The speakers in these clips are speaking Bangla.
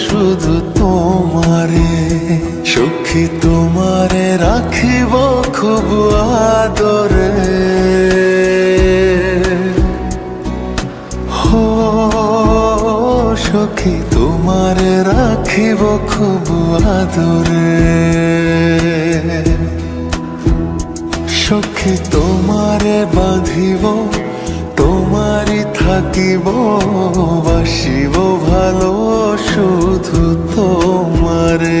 শুধু তোমারে সখী তোমারে রাখিব খুব আদরে। হো সখী তোমারে রাখিব খুব আদরে। থাকিব বাসিব ভালো শুধু তোমারে।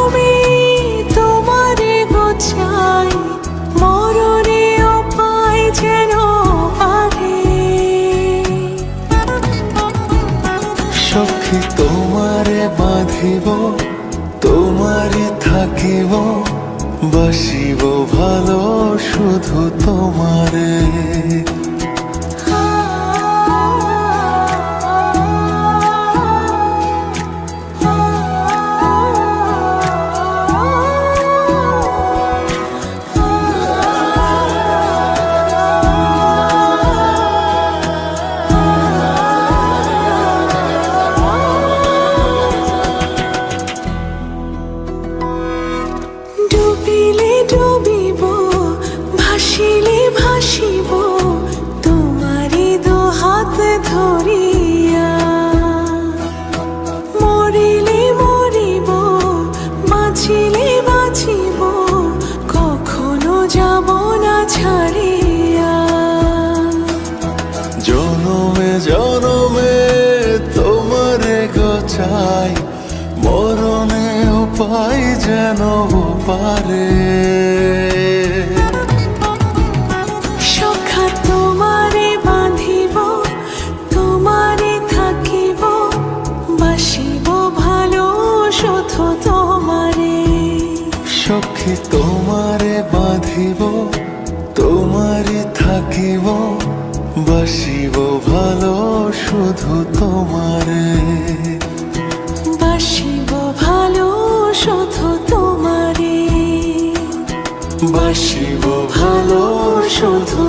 তোমারই থাকিব বসিব ভালো শুধু তোমারে মরণে উপায় যেন পারে। সখা তোমারে বাঁধিব তোমারে থাকিব বাসিব ভালো শুধু তোমারে। সখী তোমারে বাঁধিব তোমারই থাকিব বাসিব ভালো শুধু তোমারে। বাসিব ভালো শুধু তোমারে বাসিব ভালো শুধু